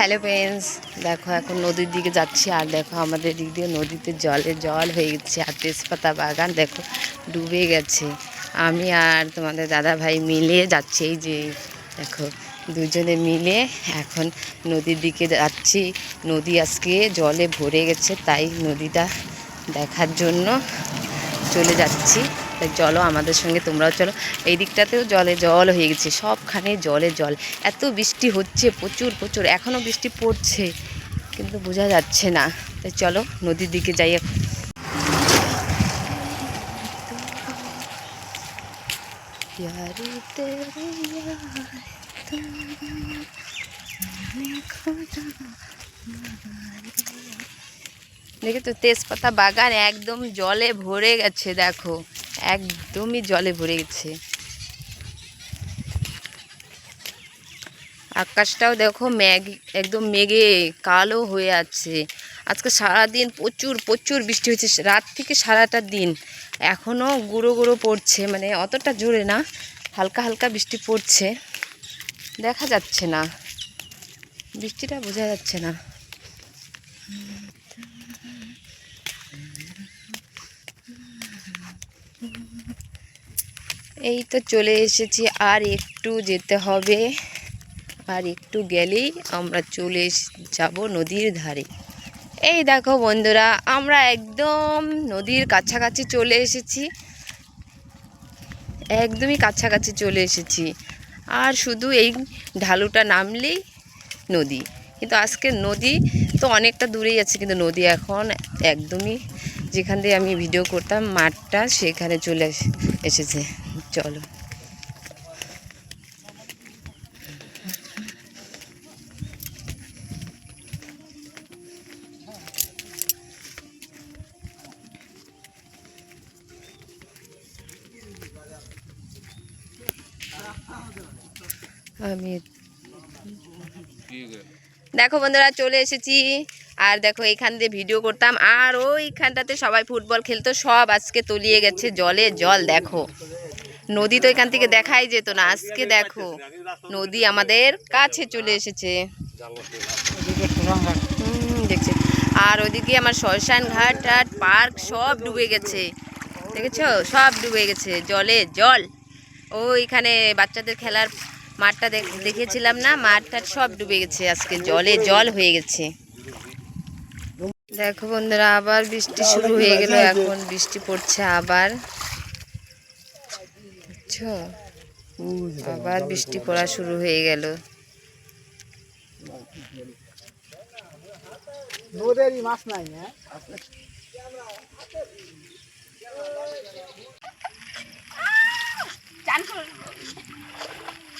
Hello friends দেখো এখন নদীর দিকে যাচ্ছি আর দেখো আমাদের দিক দিয়ে নদীতে জলে জল হয়ে গেছে আর তেজপাতা বাগান দেখো ডুবে গেছে। আমি আর তোমাদের দাদা ভাই মিলে যাচ্ছি, এই যে দেখো দুজনে মিলে এখন নদীর দিকে যাচ্ছি। নদী আজকে জলে ভরে গেছে, তাই নদীটা দেখার জন্য চলে যাচ্ছি। তাই চলো আমাদের সঙ্গে তোমরাও চলো। এই দিকটাতেও জলে জল হয়ে গেছে, সবখানে জলে জল। এত বৃষ্টি হচ্ছে, প্রচুর প্রচুর। এখনও বৃষ্টি পড়ছে, কিন্তু বোঝা যাচ্ছে না। তাই চলো, নদীর দিকে যাই এখন। দেখে তো তেজপাতা বাগান একদম জলে ভরে গেছে, দেখো। একদমই জলে ভরে গেছে। আকাশটাও দেখো মেঘ একদম মেঘে কালো হয়ে আছে। আজকে সারাদিন প্রচুর প্রচুর বৃষ্টি হয়েছে, রাত থেকে সারাটা দিন। এখনও গুঁড়ো গুঁড়ো পড়ছে মানে অতটা জোরে না, হালকা হালকা বৃষ্টি পড়ছে। দেখা যাচ্ছে না। বৃষ্টিটা বোঝা যাচ্ছে না। এই তো চলে এসেছি, আর একটু যেতে হবে। আর একটু গেলেই আমরা চলে যাব নদীর ধারে। এই দেখো বন্ধুরা, আমরা একদম নদীর কাছাকাছি চলে এসেছি। একদমই কাছাকাছি চলে এসেছি। আর শুধু এই ঢালুটা নামলেই নদী। কিন্তু আজকে নদী তো অনেকটা দূরেই আছে, কিন্তু নদী এখন একদমই যেখান দিয়ে আমি ভিডিও করতাম, মাঠটা সেখানে চলে এসেছে। চলো। আমি দেখো বন্ধুরা, চলে এসেছি। আর দেখো, এখান দিয়ে ভিডিও করতাম। আর ওইখানটাতে সবাই ফুটবল খেলতো, সব আজকে তলিয়ে গেছে জলে জল, দেখো। নদী তো এখান থেকে দেখাই যেত না, আজকে দেখো, নদী আমাদের কাছে চলে এসেছে। দেখছি। আর ওইদিকে আমার শ্মশান ঘাট টাট পার্ক সব ডুবে গেছে। দেখেছ? সব ডুবে গেছে, জলে জল। ওইখানে বাচ্চাদের খেলার মাঠটা দেখ- দেখেছিলাম না মাঠটা সব ডুবে গেছে আজকে জলে জল হয়ে গেছে। দেখো বন্ধুরা আবার বৃষ্টি শুরু হয়ে গেল এখন বৃষ্টি পড়ছে আবার। আবার বৃষ্টি পড়া শুরু হয়ে গেল। নদেরই মাছ নাই হ্যাঁ?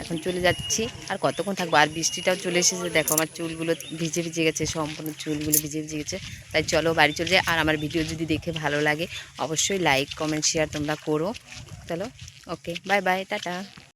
এখন চলে যাচ্ছি। আর কতক্ষণ থাকব? আর বৃষ্টিটাও চলে এসেছে। দেখো আমার চুলগুলো ভিজে ভিজে গেছে, সম্পূর্ণ চুলগুলো ভিজে ভিজে গেছে। তাই চলো বাড়ি চলে যাই। আর আমার ভিডিও যদি দেখে ভালো লাগে, অবশ্যই লাইক, কমেন্ট শেয়ার তোমরা করো। চলো ওকে বাই বাই টাটা।